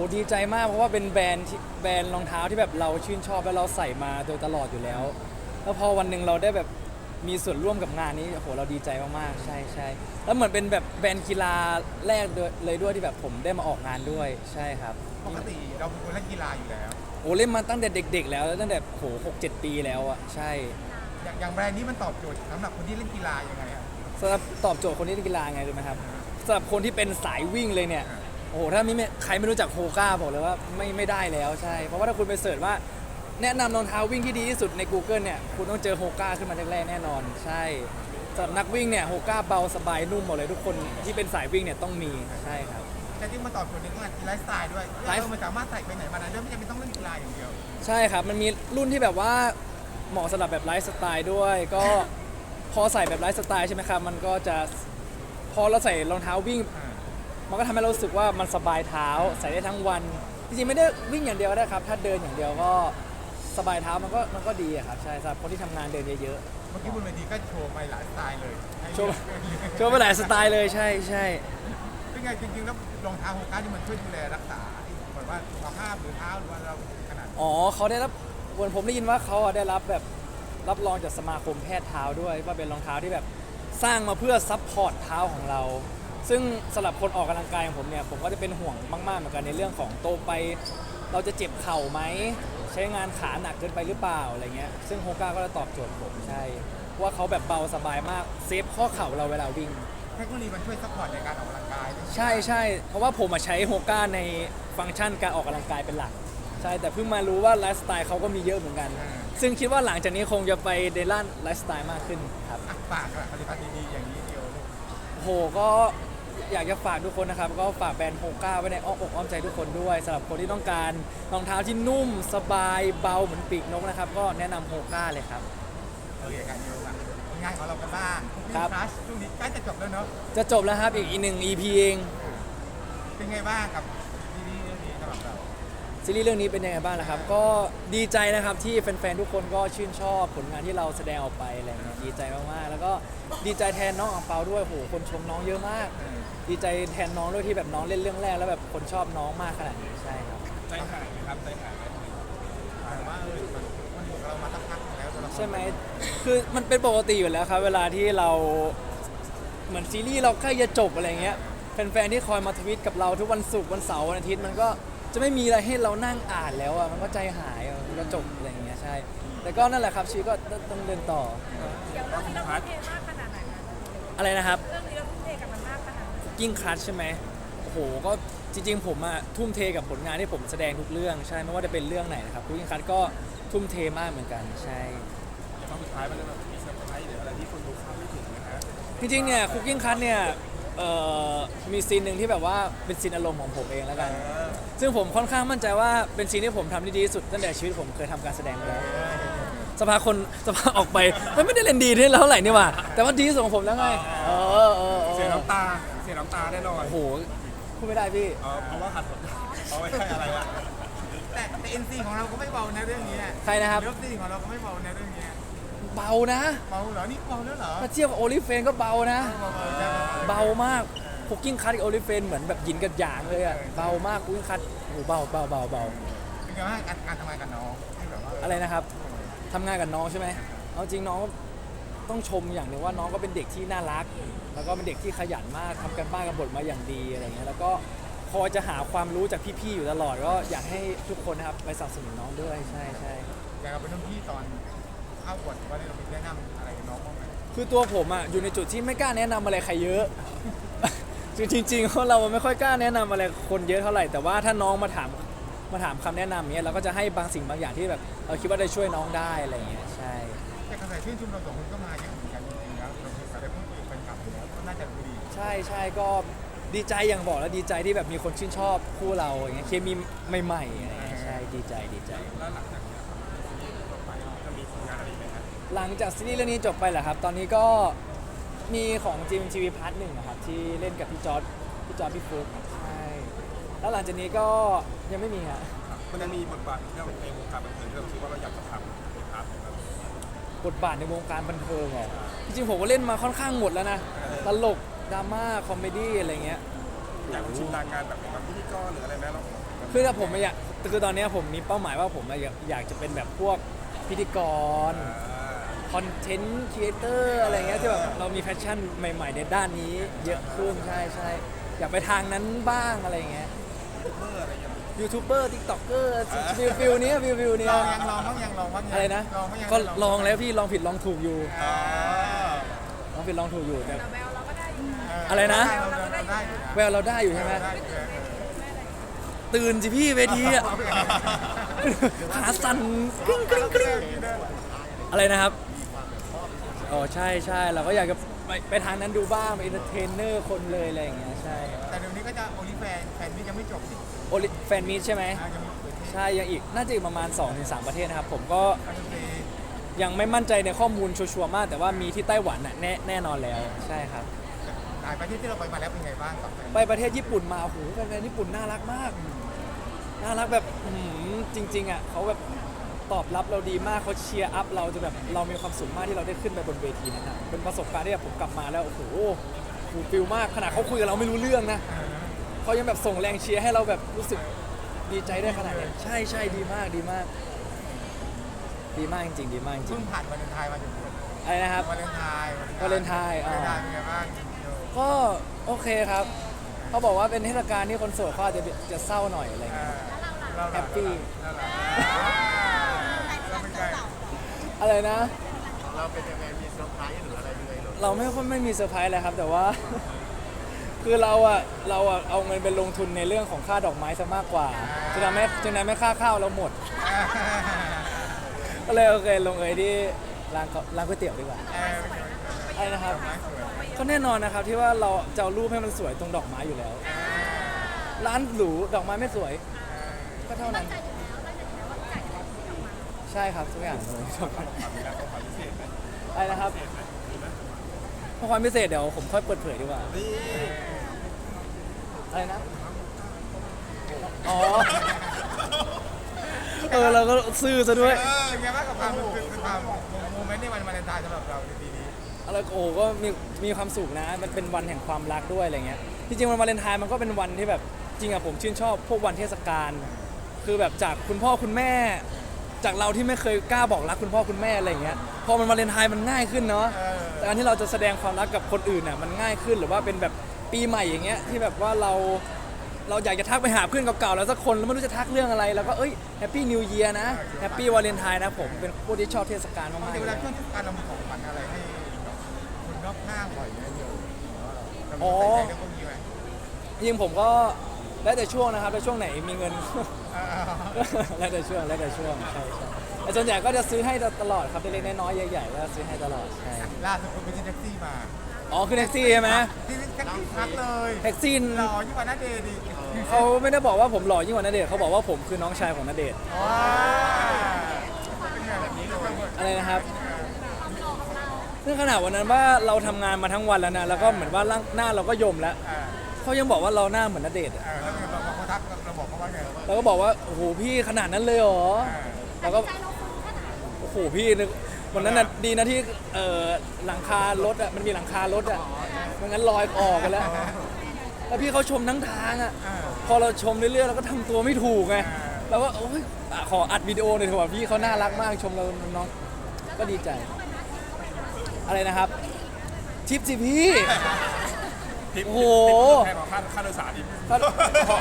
อ้ดีใจมากเพราะว่าเป็นแบรนด์ที่แบรนด์รองเท้าที่แบบเราชื่นชอบและเราใส่มาโดยตลอดอยู่แล้ว แล้วพอวันหนึ่งเราได้แบบมีส่วนร่วมกับงานนี้โอ้โหเราดีใจมากๆใช่ใช่แล้วเหมือนเป็นแบบแบรนด์กีฬาแรกด้วยเลยด้วยที่แบบผมได้มาออกงานด้วยใช่ครับปกติเราเป็นคนเล่นกีฬาอยู่แล้วโอ้เล่นมาตั้งแต่เด็ก ๆ แล้วตั้งแต่โหหกเจ็ดปีแล้วอะใช่ อย่างอย่างแบรนด์นี้มันตอบโจทย์สำหรับคนที่เล่นกีฬายังไงครับสำหรับตอบโจทย์คนที่เล่นกีฬาไงรู้ไหมครับสำหรับคนที่เป็นสายวิ่งเลยเนี่ย โอ้โหถ้าไม่ไม่ใครไม่รู้จักโฮก้าบอกเลยว่าไม่ไม่ได้แล้วใช่ เพราะว่าถ้าคุณไปเสิร์ชว่าแนะนำรองเท้าวิ่งที่ดีที่สุดใน Google เนี่ย คุณต้องเจอโฮก้าขึ้นมาแรกๆแน่นอน ใช่สำหรับนักวิ่งเนี่ยโฮก้าเบาสบายนุ่มหมดเลยทุกคนที่เป็นสายวิ่งเนี่ยต้องมีใช่ครับ แต่ที่มันตอบโจทย์ในเรื่องไลฟ์สไตล์ด้วยไลฟ์เออมันสามารถใส่ไปไหนมาไหนด้วยไม่จำเป็นต้องเล่นกีฬาอย่างเดียว ใช่ครับ มันมีรุ่นที่แบบว่าเหมาะสำหรับแบบไลฟ์สไตล์ด้วย ก็พอใส่แบบไลฟ์สไตล์ใช่ไหมครับ มันก็จะพอเราใส่รองเท้าวิ่งอ่า มันก็ทำให้เรารู้สึกว่ามันสบายเท้าใส่ได้ทั้งวัน จริงๆไม่ได้วิ่งอย่างเดียวก็ได้ครับ ถ้าเดินอย่างเดียวก็สบายเท้ามันก็มันก็ดีอะครับใช่สำหรับคนที่ทำงานเดินเยอะเมื่อกี้บนเวทีก็โชว์ไปหลายสไตล์เลยให้โชว์เลือกๆโชว์ไปหลายสไตล์เลยใช่ใช่ เป็นไงจริงๆแล้วรองเท้าโฮก้าที่มันช่วยดูแลรักษาเหมือนว่าสุขภาพหรือเท้าหรือว่าเราขนาดอ๋อเขาได้รับวันผมได้ยินว่าเขาอะได้รับแบบรับรองจากสมาคมแพทย์เท้าด้วยว่าเป็นรองเท้าที่แบบสร้างมาเพื่อซัพพอร์ตเท้าของเรา ซึ่งสำหรับคนออกกำลังกายของผมเนี่ยผมก็จะเป็นห่วงมาก ๆ เหมือนกันในเรื่องของโตไป เราจะเจ็บเข่าไหม ใช้งานขาหนักเกินไปหรือเปล่าอะไรเงี้ยซึ่งโฮก้าก็จะตอบโจทย์ผมใช่เพราะว่าเขาแบบเบาสบายมากเซฟข้อเข่าเราเวลาวิ่ง เทคโนโลยีมันช่วยซัพพอร์ตในการออกกำลังกายด้วยใช่ใช่เพราะว่าผมอะใช้โฮก้าในฟังก์ชันการออกกำลังกายเป็นหลัก ใช่แต่เพิ่งมารู้ว่าไลฟ์สไตล์เขาก็มีเยอะเหมือนกัน ซึ่งคิดว่าหลังจากนี้คงจะไปในด้านไลฟ์สไตล์มากขึ้นครับ อะฝากอะผลิตภัณฑ์ดีๆอย่างนี้เดียวลูก โหก็ อยากจะฝากทุกคนนะครับ ก็ฝากแบรนด์โฮก้าไว้ในอ้อมอกอ้อมใจทุกคนด้วยสำหรับคนที่ต้องการรองเท้าที่นุ่มสบายเบาเหมือนปีกนกนะครับ ก็แนะนำโฮก้าเลยครับ โอเคกันเดียวอะงานของเรากันบ้างครับคลาสช่วงนี้ใกล้จะจบแล้วเนาะ จะจบแล้วครับอีกอีกหนึ่ง EP เอง เป็นไงบ้างกับซีรีส์เรื่องนี้สำหรับเราซีรีส์เรื่องนี้เป็นยังไงบ้างนะครับ ก็ดีใจนะครับที่แฟนๆทุกคนก็ชื่นชอบผลงานที่เราแสดงออกไปอะไรเงี้ยดีใจมากๆ แล้วก็ดีใจแทนน้องอังเปาด้วยโหคนชมน้องเยอะมาก ดีใจแทนน้องด้วยที่แบบน้องเล่นเรื่องแรกแล้วแบบคนชอบน้องมากขนาดนี้ใช่ครับ ใจหายไหมครับใจหายไหมแต่ว่าเออมันมันอยู่กับเรามาสักพักหนึ่งแล้วตัวละครใช่ไหมคือมันเป็นปกติอยู่แล้วครับ เวลาที่เราเหมือนซีรีส์เราใกล้จะจบอะไรเงี้ยแฟนๆที่คอยมาทวิตกับเราทุกวันศุกร์วันเสาร์วันอาทิตย์มันก็จะไม่มีอะไรให้เรานั่งอ่านแล้วอะมันก็ใจหายอะมันก็จบอะไรอย่างเงี้ยใช่ แต่ก็นั่นแหละครับชีวิตก็ต้องเดินต่อเดี๋ยวเรื่องนี้เราทุ่มเทมากขนาดไหนคะอะไรนะครับ เรื่องนี้เราทุ่มเทกับมันมากขนาดไหน กิ้งคัทใช่ไหมโอ้โหก็จริงๆ ผมอะทุ่มเทกับผลงานที่ผมแสดงทุกเรื่องใช่ไม่ว่าจะเป็นเรื่องไหนนะครับกิ้งคัทก็ทุ่มเทมากเหมือนกันใช่ตอนสุดท้ายมันจะแบบมีเซอร์ไพรส์หรืออะไรที่คนดูคาดไม่ถึงนะฮะจริงๆเนี่ยคุกกิ้งคัทเนี่ยเอ่อมีซีนหนึ่งที่แบบว่าเป็นซีนอารมณ์ของผมเองแล้วกัน ซึ่งผมค่อนข้างมั่นใจว่าเป็นซีนที่ผมทำได้ดีที่สุดตั้งแต่ชีวิตผมเคยทำการแสดงมาแล้วสภาคนสภาออกไปมันไม่ได้เล่นดีที่เท่าไหร่นี่หว่าแต่ว่าดีที่สุดของผมแล้วไงเออเออเออ เสียน้ำตาเสีย น้ำตาแน่นอนโอ้โหพูดไม่ได้พี่ เออเพราะว่าขัดผลเอาไว้ใช่อะไรอะแต่แต่เอ็นซีของเราก็ไม่เบาในเรื่องนี้ใครนะครับเลิฟซีของเราก็ไม่เบาในเรื่องนี้เบานะเบาเหรอนี่เบาแล้วเหรอถ้าเทียบกับโอลิเฟนก็เบานะ เบาๆใช่ไหมเบามากคุกกิ้งคัทกับโอลิเฟนเหมือนแบบหยินกับหยางเลยอะเบามากคุกกิ้งคัทโอ้โหเบาเบาเบาเบาเป็นไงบ้างการการทำงานกับน้องที่แบบว่าอะไรนะครับทำงานกับน้องใช่ไหมเอาจริงน้อง ต้องชมอย่างหนึ่งว่าน้องก็เป็นเด็กที่น่ารัก แล้วก็เป็นเด็กที่ขยันมากทำกันบ้านกับบทมาอย่างดีอะไรเงี้ยแล้วก็คอยจะหาความรู้จากพี่ๆอยู่ตลอดก็อยากให้ทุกคนนะครับไปสนับสนุนน้องด้วยใช่ใช่ อยากเอาเป็นรุ่นพี่ตอนเข้าบทว่าเราไปแนะนำอะไรกับน้องบ้างไหมคือตัวผมอะอยู่ในจุดที่ไม่กล้าแนะนำอะไรใครเยอะจริงจริงๆเราไม่ค่อยกล้าแนะนำอะไรคนเยอะเท่าไหร่แต่ว่าถ้าน้องมาถามมาถามคำแนะนำเนี้ยเราก็จะให้บางสิ่งบางอย่างที่แบบเราคิดว่าได้ช่วยน้องได้อะไรเงี้ยใช่แต่กระแส ชื่นชมเราสองคนก็มาเยอะเหมือนกันจริงๆแล้วเราเคยได้พูดคุยกับแฟนคลับอยู่แล้วก็น่าจะรู้ดีใช่ใช่ก็ดีใจอย่างบอกแล้วดีใจที่แบบมีคนชื่นชอบคู่เราอย่างเงี้ยเคมีใหม่ๆอะไรเงี้ยใช่ดีใจดีใจ แล้วหลังจากเนี้ยครับซีรีส์ต่อไปจะมีผลงานอะไรอีกไหมครับหลังจากซีรีส์เรื่องนี้จบไปแหละครับ ตอนนี้ก็มีของจีมทีวีพาร์ทหนึ่งนะครับที่เล่นกับพี่จอร์ดพี่จอร์ดพี่ฟลุ๊กใช่แล้วหลังจากนี้ก็ยังไม่มีฮะมันจะมีบทบาทที่เราในวงการบันเทิงที่เราคิดว่าเราอยากจะทำในพาร์ทของเรา บทบาทในวงการบันเทิงเหรอจริงๆผมก็เล่นมาค่อนข้างหมดแล้วนะตลกดราม่าคอมเมดี้อะไรเงี้ยอยากชิมลางงานแบบแบบพิธีกรหรืออะไรไหมเราจคือถ้าผมไม่อยากคือตอนเนี้ยผมมีเป้าหมายว่าผมอะอยากอยากจะเป็นแบบพวกพิธีกรคอนเทนต์ครีเอเตอร์อะไรเงี้ยที่แบบเรามีแพชชั่นใหม่ ๆ ในด้านนี้ เยอะขึ้นใช่ใช่อยากไปทางนั้นบ้างอะไรเงี้ยยู ทูบเบอร์ทิกต็อกเกอร์ฟิลฟิลเนี้ยฟิลฟิลเนี้ลยองยังลองบ้างยังลองบ้างยังอะไรนะลองบ้างยังก็ลองแล้วพี่ลองผิดลองถูกอยู่อ๋อลองผิดลองถูกอยู่แต่แต่แววเราก็ได้อยู่นะเอะไรนะเราเราได้อยู่นะแววเราได้อยู่ใช่ไหมได้อยู่นะตื่นสิพี่เวทีอะขาสั่นกริ๊งกริ๊งกริ๊งอะไรนะครับอ๋อใช่ใช่เราก็อยากจะไปไปทางนั้นดูบ้างไปเอนเตอร์เทนเนอร์คนเลยอะไรอย่างเงี้ยใช่แต่เดี๋ยวนี้ก็จะโอลิแฟนแฟนนี่ยังไม่จบสิ โอลิแฟนมีตใช่ไหมอ่ายังมีประเทศใช่ยังอีกน่าจะอีกประมาณ 2-3 ประเทศนะครับ ผมก็อันนี้ยังไม่มั่นใจในข้อมูลชัวร์ๆมาก แต่ว่ามีที่ไต้หวันน่ะแน่แน่นอนแล้วใช่ครับ หลายประเทศที่เราไปมาแล้วเป็นไงบ้างกับแฟนไปประเทศญี่ปุ่นมาโอ้โหแฟนๆญี่ปุ่นน่ารักมาก น่ารักแบบอื้อหือจริง ๆอะเขาแบบตอบรับเราดีมากเขาเชียร์อัพเราจะแบบเรามีความสุขมากที่เราได้ขึ้นไปบนเวทีนะครับเป็นประสบการณ์ที่แบบผมกลับมาแล้วโอ้โหฟูลฟิลมากขนาดเขาคุยกับเราไม่รู้เรื่องนะ เขายังแบบส่งแรงเชียร์ให้เราแบบรู้สึกดีใจได้ขนาดนี้ใช่ใช่ดีมากดีมาก ดีมากจริงๆดีมากจริเพิ่งงผ่านวาเลนไทน์มาอยู่ๆอะไรนะครับ วาเลนไทน์วาเลนไทน์วาอ่าเลนไทน์เป็นไงบ้างโยก็โอเคครับ เขาบอกว่าเป็นเทศกาลที่คนโสดเขาอาจจะจะเศร้าหน่อยอะไรเอเงี้ยอเราแฮปปี้ เราเราเราเป็นไงอะไรนะ เราเป็นยังไงมีเซอร์ไพรส์หรืออะไรยังไงหรอเราไม่ค่อยไม่มีเซอร์ไพรส์เลยครับ แต่ว่า คือเราอะเราอะเอาเงินไปลงทุนในเรื่องของค่าดอกไม้ซะมากกว่าจนทำให้จนทำให้ค่าข้าวเราหมด ก็เลยโอเคลงเอยที่ร้านข้าวร้านก๋วยเตี๋ยวดีกว่าเออเป็นไงอะไรนะครับไม้สวยก็แน่นอนนะครับที่ว่าเราจะเอารูปให้มันสวยตรงดอกไม้อยู่แล้ว ร้านหรูดอกไม้ไม่สวย ก็เท่านั้น ใช่ครับทุกอย่างเลยอะไรนะครับ เพราะความพิเศษเดี๋ยวผมค่อยเปิดเผยดีกว่านี่อะไรนะ อ๋อ เออเราก็ซื่อซะด้วย เออเป็นไงบ้างกับความเป็นความโมเมนต์ในวันวาเลนไทน์สำหรับเราในปีนี้อะไรโอ้ก็มีมีความสุขนะ มันเป็นวันแห่งความรักด้วยอะไรเงี้ย จริงๆวันวาเลนไทน์มันก็เป็นวันที่แบบจริงอะผมชื่นชอบพวกวันเทศกาล คือแบบจากคุณพ่อคุณแม่ จากเราที่ไม่เคยกล้าบอกรักคุณพ่อคุณแม่อะไรเงี้ยพอมันวาเลนไทน์มันง่ายขึ้นเนาะเออแต่การที่เราจะแสดงความรักกับคนอื่นน่ะมันง่ายขึ้นหรือว่าเป็นแบบปีใหม่อย่างเงี้ยที่แบบว่าเราเราอยากจะทักไปหาเพื่อนเก่าๆแล้วสักคนแล้วไม่รู้จะทักเรื่องอะไรแล้วก็เอ้ยแฮปปี้นิวเยียร์นะแฮปปี้วาเลนไทน์นะผมเป็นผู้ที่ชอบเทศกาลปกมากติๆเวเลลายช่วงเทศกาลเรามีของขวัญอะไรให้กับคนรอบข้างบ่อยไหมโยเราอ๋อใส่ใจเรื่องพวกนี้ไหม จริงๆผมก็ แล้วแต่ช่วงนะครับแล้วช่วงไหนมีเงินเออแล้วแต่ช่วงแล้วแต่ช่วงใช่ใช่แต่ส่วนใหญ่ก็จะซื้อให้ตลอดครับเล็กๆน้อยๆใหญ่ๆก็ซื้อให้ตลอดใช่ล่าสุดคุณไปที่แท็กซี่มาอ๋อคือแท็กซี่ใช่ไหมที่แท็กซี่พักเลยแท็กซี่หล่อยิ่งกว่านัดเดทอีกเขาไม่ได้บอกว่าผมหล่อยิ่งกว่าณเดชน์เขาบอกว่าผมคือน้องชายของณเดชน์ว้าเป็นไงแบบนี้เลยอะไรนะครับซึ่งขนาดวันนั้นว่าเราทำงานมาทั้งวันแล้วนะแล้วก็เหมือนว่าร่างหน้าเราก็ยมแล้วอ่า เขายังบอกว่าเราหน้าเหมือนณเดชน์อะเออแล้วเป็นเราเขาทักเราบอกเขาว่าไงเราก็บอกว่าโอ้โหพี่ขนาดนั้นเลยเหรอแล้วก็โอ้โหพี่นึกวันนั้นน่ะดีนะที่เอ่อหลังคารถอะมันมีหลังคารถอะไม่งั้นลอยออกกันแล้วแล้วพี่เขาชมทั้งทางอะ อ่า พอเราชมเรื่อยๆเราก็ทำตัวไม่ถูกไงเราก็โอ้ยอะขออัดวิดีโอหน่อยเถอะว่าพี่เขาน่ารักมากชมเราน้องก็ดีใจ อะไรนะครับ ทิปสิพี่ ทิปโอ้โหแทนของค่าค่าโดยสารอีก ก็ขอ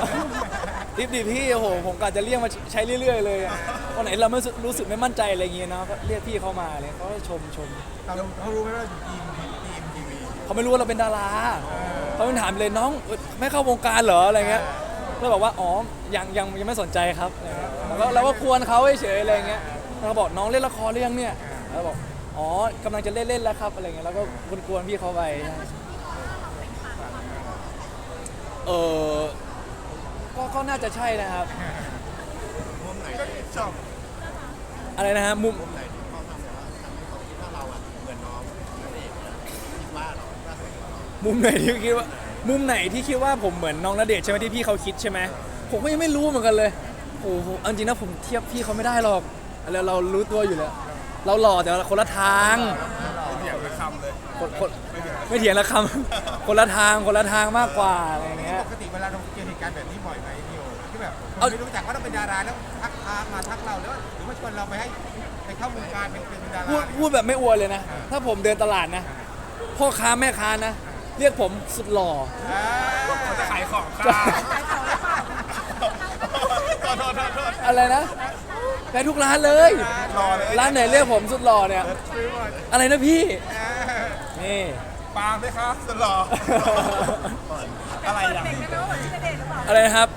ทิปดิพี่โอ้โหผมกะจะเรียกมาใช้เรื่อย ๆ เลยอะวันไหนเราไม่รู้สึกไม่มั่นใจอะไรอย่างเงี้ยเนาะก็เรียกพี่เขามาเลยเขาก็ชมชมเราเขารู้ไหมว่าอยู่ทีมทีมทีวีเขาไม่รู้ว่าเราเป็นดาราเขาเป็นถามเลยน้องเอ้ยไม่เข้าวงการเหรออะไรเงี้ยเราบอกว่าอ๋อยังยังยังไม่สนใจครับอะไรเงี้ยแล้วก็เราก็ควรเขาเฉยๆอะไรเงี้ยเราบอกน้องเล่นละครหรือยังเนี่ยแล้วบอกอ๋อกำลังจะเล่นเล่นแล้วครับอะไรเงี้ยแล้วก็กวนๆพี่เขาไปใช่ เออก็ก็น่าจะใช่นะครับก็ชอบอะไรนะฮะมุมมุมไหนที่คิดว่า มุมไหนที่คิดว่าผมเหมือนน้องณเดชน์ใช่ไหมที่พี่เขาคิดใช่ไหมผมก็ยังไม่รู้เหมือนกันเลยโอ้โหเอาจริงนะผมเทียบพี่เขาไม่ได้หรอกเราเรารู้ตัวอยู่แล้ว เราหล่อแต่ละคนละทางเถียงเป็นคำเลยคนคนไม่เถียงละคำ คนละทางคนละทางมากกว่าอะไรอย่างเงี้ย เอานไม่รู้จักว่าเราเป็นดาราแล้วทักทามมาทักเราแล้วหรือว่าชวนเราไปให้ไปเข้าวงการเป็นเป็นดาราพูดพูดแบบไม่อวยเลยนะ ถ้าผมเดินตลาดนะ พ่อค้าแม่ค้านะ เรียกผมสุดหล่อ อ่าเขาจะขายของค่ะขายของหรือเปล่าโทษโทษโทษโทษอะไรนะไปทุกร้านเลย รอเลยร้านไหนเรียกผมสุดหล่อเนี่ย ซื้อหมดอะไรนะพี่ อ่านี่ ปาล์มไหมคะสลออะไรเปิดอย่างเบ่งนี้ได้ไหมว่าเหมือนพี่ณเดชน์หรือเปล่าอะไรนะครับ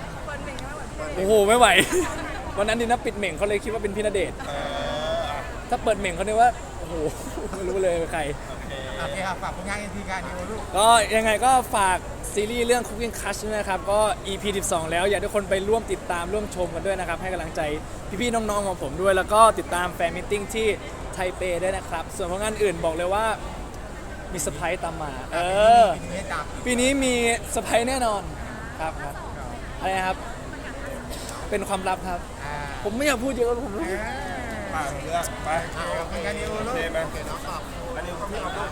อนพี่ณเดชน์โอ้โหไม่ไหว วันนั้นดินะปิดเหม่งเขาเลยคิดว่าเป็นพี่ณเดชน์เอออะถ้าเปิดเหม่งเขาเนี่ยว่าโอ้โหไม่รู้เลยเป็นใคร โอเคครับฝากผลงานเอ็นทีการนิวลูกก็ยังไงก็ฝากซีรีส์เรื่อง Cooking Crush ด้วยนะครับ ก็ EP 12 แล้วอยากให้ทุกคนไปร่วมติดตามร่วมชมกันด้วยนะครับ ให้กำลังใจพี่ๆน้องๆของผมด้วย แล้วก็ติดตามแฟนมิทติ้งที่ไทเปด้วยนะครับ ส่วนผลงานอื่นบอกเลยว่ามีเซอร์ไพรส์ตามมา เออ ปีนี้ให้ตามปีนี้มีเซอร์ไพรส์แน่นอนครับครับอะไรนะครับ เป็นความลับครับ อ่าผมไม่อยากพูดเยอะผมรู้อ่าปาล์มเรื่องไปเอาผลงานนิวลูกโอเคไหมอันนี้ก็พี่เอาลูก